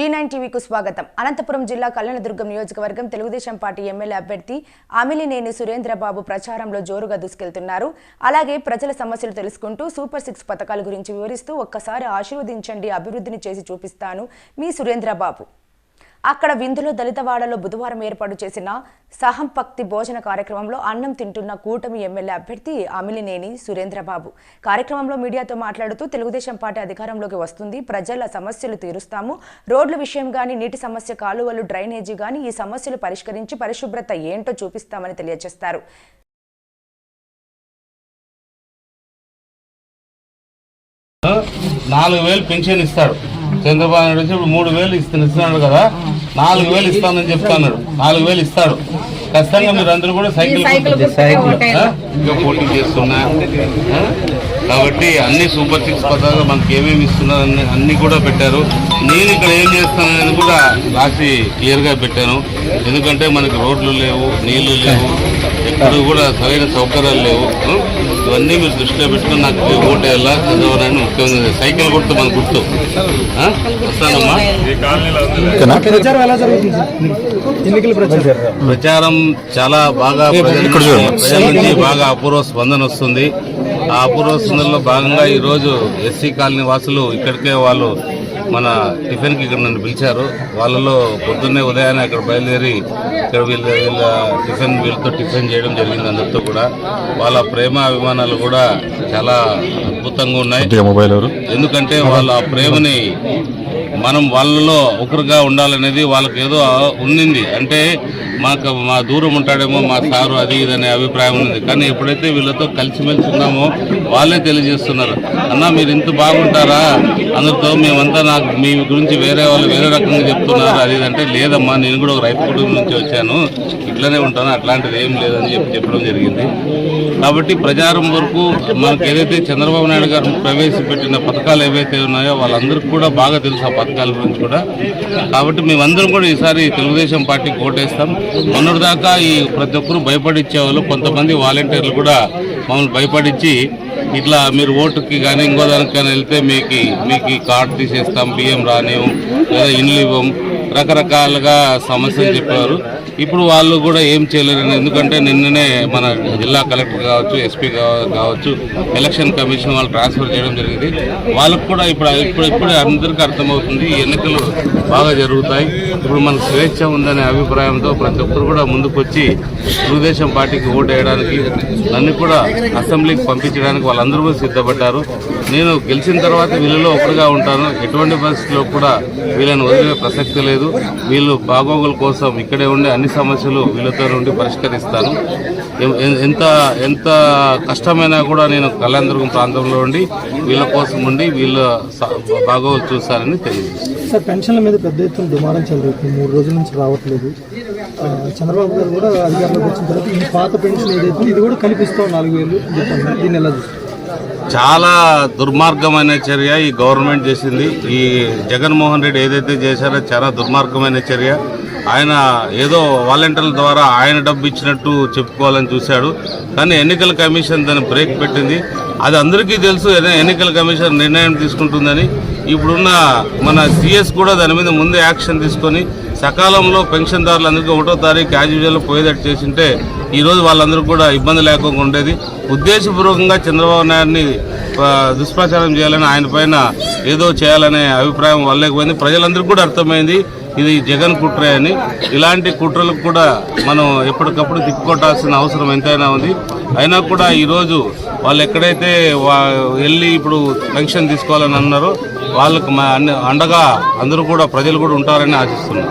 G nine టీవీకు స్వాగతం. అనంతపురం జిల్లా కళ్యాణదుర్గం నియోజకవర్గం తెలుగుదేశం పార్టీ ఎమ్మెల్యే అభ్యర్థి అమిలినేని సురేంద్రబాబు ప్రచారంలో జోరుగా దూసుకెళ్తున్నారు. అలాగే ప్రజల సమస్యలు తెలుసుకుంటూ సూపర్ సిక్స్ పథకాల గురించి వివరిస్తూ ఒక్కసారి ఆశీర్వదించండి అభివృద్ధిని చేసి చూపిస్తాను మీ సురేంద్రబాబు. అక్కడ విందులో దళితవాడలో బుధవారం ఏర్పాటు చేసిన సహంపక్తి భోజన కార్యక్రమంలో అన్నం తింటున్న కూటమి ఎమ్మెల్యే అభ్యర్థి అమిలినేని సురేంద్రబాబు. కార్యక్రమంలో మీడియాతో మాట్లాడుతూ తెలుగుదేశం పార్టీ అధికారంలోకి వస్తుంది ప్రజల సమస్యలు తీరుస్తాము రోడ్ల విషయం కానీ నీటి సమస్య కాలువలు డ్రైనేజీ కానీ ఈ సమస్యలు పరిష్కరించి పరిశుభ్రత ఏంటో చూపిస్తామని తెలియజేస్తారు. నాలుగు వేలు పెన్షన్ ఇస్తారు. చంద్రబాబు నాయుడు వచ్చి ఇప్పుడు మూడు వేలు ఇస్తాను ఇస్తున్నాడు కదా. నాలుగు వేలు ఇస్తానని చెప్తున్నాడు. నాలుగు వేలు ఇస్తాడు. ఖచ్చితంగా మీరు అందరూ కూడా సైకిల్? ఇంకా పోటీ చేస్తున్నా? కాబట్టి అన్ని సూపర్ సిక్స్ పథకాలు మనకి ఏమేమి ఇస్తున్నారు అన్ని అన్ని కూడా పెట్టారు. నేను ఇక్కడ ఏం చేస్తానని కూడా రాసి క్లియర్గా పెట్టాను. ఎందుకంటే మనకి రోడ్లు లేవు నీళ్ళు లేవు ఎక్కడ కూడా సరైన సౌకర్యాలు లేవు? ఇవన్నీ మీరు దృష్టిలో పెట్టుకుని నాకు ఓటు వేయాలా చదవాలని ముఖ్యంగా సైకిల్ గుర్తు మన గుర్తు? వస్తానమ్మా. ప్రచారం ఎలా జరుగుతుంది? సార్? ఎన్నికల ప్రచారం? ప్రచారం చాలా బాగా ప్రజల నుంచి బాగా అపూర్వ స్పందన వస్తుంది. ఆ అపూర్వ స్పందనలో భాగంగా ఈ రోజు ఎస్సీ కాలనీ వాసులు ఇక్కడికే వాళ్ళు మన టిఫిన్కి ఇక్కడ నన్ను పిలిచారు. వాళ్ళలో పొద్దున్నే ఉదయాన్నే అక్కడ బయలుదేరి ఇక్కడ వీళ్ళ వీళ్ళ టిఫిన్ వీళ్ళతో టిఫిన్ చేయడం జరిగింది అందరితో కూడా. వాళ్ళ ప్రేమ అభిమానాలు కూడా చాలా అద్భుతంగా ఉన్నాయి. ఎందుకంటే వాళ్ళ ఆ ప్రేమని మనం వాళ్ళలో ఒకరుగా ఉండాలనేది వాళ్ళకి ఏదో ఉన్నింది. అంటే మాకు మా దూరం ఉంటాడేమో మా సారు అది ఇదనే అనే అభిప్రాయం ఉంది కానీ ఎప్పుడైతే వీళ్ళతో కలిసిమెలిసి ఉన్నామో వాళ్ళే తెలియజేస్తున్నారు. అన్న మీరు ఇంత బాగుంటారా? అందరితో మేమంతా నాకు మీ గురించి వేరే వాళ్ళు వేరే రకంగా చెప్తున్నారు. అది అంటే లేదమ్మా నేను కూడా ఒక రైతు కుటుంబం నుంచి వచ్చాను. ఇట్లనే ఉంటాను అట్లాంటిది ఏం లేదని చెప్పి చెప్పడం జరిగింది. కాబట్టి ప్రచారం వరకు మనకు ఏదైతే చంద్రబాబు నాయుడు గారు ప్రవేశపెట్టిన పథకాలు ఏవైతే ఉన్నాయో వాళ్ళందరికీ కూడా బాగా తెలుసు ఆ పథకాల గురించి కూడా. కాబట్టి మేమందరం కూడా ఈసారి తెలుగుదేశం పార్టీకి ఓటేస్తాం. మొన్నటి దాకా ఈ ప్రతి ఒక్కరు భయపడిచ్చేవాళ్ళు కొంతమంది వాలంటీర్లు కూడా మమ్మల్ని భయపడించి ఇట్లా మీరు ఓటుకి కానీ ఇంకో దానికి కానీ వెళ్తే మీకు మీకు కార్డు తీసేస్తాం బియ్యం రానివ్వం లేదా ఇండ్లు ఇవ్వం రకరకాలుగా సమస్యలు చెప్పారు. ఇప్పుడు వాళ్ళు కూడా ఏం చేయలేరు ఎందుకంటే నిన్ననే మన జిల్లా కలెక్టర్ కావచ్చు ఎస్పీ కావచ్చు ఎలక్షన్ కమిషన్ వాళ్ళు ట్రాన్స్ఫర్ చేయడం జరిగింది. వాళ్ళకు కూడా ఇప్పుడు ఇప్పుడు ఇప్పుడు అందరికీ అర్థమవుతుంది ఈ ఎన్నికలు బాగా జరుగుతాయి. ఇప్పుడు మనకు స్వేచ్ఛ ఉందనే అభిప్రాయంతో ప్రతి ఒక్కరు కూడా ముందుకొచ్చి తెలుగుదేశం పార్టీకి ఓటు వేయడానికి నన్ను కూడా అసెంబ్లీకి పంపించడానికి వాళ్ళందరూ కూడా సిద్ధపడ్డారు. నేను గెలిచిన తర్వాత వీళ్ళలో ఒకటిగా ఉంటాను. ఎటువంటి పరిస్థితుల్లో కూడా వీళ్ళని వదిలే ప్రసక్తి లేదు. లేదు. వీళ్ళు బాగోగుల కోసం ఇక్కడే ఉండే అన్ని సమస్యలు వీళ్ళతో ఉండి పరిష్కరిస్తాను. ఎంత ఎంత కష్టమైనా కూడా నేను కళ్యాణదుర్గం ప్రాంతంలో ఉండి వీళ్ళ కోసం ఉండి వీళ్ళ బాగోగులు చూస్తారని తెలియజేస్తాను పెన్షన్ల మీద పెద్ద ఎత్తున దుమారం జరుగుతుంది మూడు రోజుల నుంచి రావట్లేదు. చంద్రబాబు గారు కూడా అధికారంలోకి వచ్చిన తర్వాత ఈ పాత పెన్షన్ ఏదైతే ఇది కూడా కల్పిస్తాం నాలుగు వేలు దీన్ని ఎలా చూస్తారు? చాలా దుర్మార్గమైన చర్య ఈ గవర్నమెంట్ చేసింది. ఈ జగన్మోహన్ రెడ్డి ఏదైతే చేశారో చాలా దుర్మార్గమైన చర్య. ఆయన ఏదో వాలంటీర్ల ద్వారా ఆయన డబ్బు ఇచ్చినట్టు చెప్పుకోవాలని చూశాడు. కానీ ఎన్నికల కమిషన్ దాన్ని బ్రేక్ పెట్టింది. అది అందరికీ తెలుసు ఎన్నికల కమిషన్ నిర్ణయం తీసుకుంటుందని. ఇప్పుడున్న మన సిఎస్ కూడా దాని మీద ముందే యాక్షన్ తీసుకొని సకాలంలో పెన్షన్దారులందరికీ ఒకటో తారీఖు యాజ్ యూజువల్ పోయేటట్టు చేసింటే ఈరోజు వాళ్ళందరూ కూడా ఇబ్బంది లేకుండా ఉండేది. ఉద్దేశపూర్వకంగా చంద్రబాబు నాయుడిని దుష్ప్రచారం చేయాలని ఆయన పైన ఏదో చేయాలనే అభిప్రాయం వల్లేకపోయింది ప్రజలందరికీ కూడా అర్థమైంది. ఇది జగన్ కుట్రే అని. ఇలాంటి కుట్రలకు కూడా మనం ఎప్పటికప్పుడు తిప్పుకొట్టాల్సిన అవసరం ఎంతైనా ఉంది. అయినా కూడా ఈరోజు వాళ్ళు ఎక్కడైతే వా- వెళ్ళి ఇప్పుడు పెన్షన్ తీసుకోవాలని అన్నారో వాళ్ళకు అండగా అందరూ కూడా ప్రజలు కూడా ఉంటారని ఆశిస్తున్నారు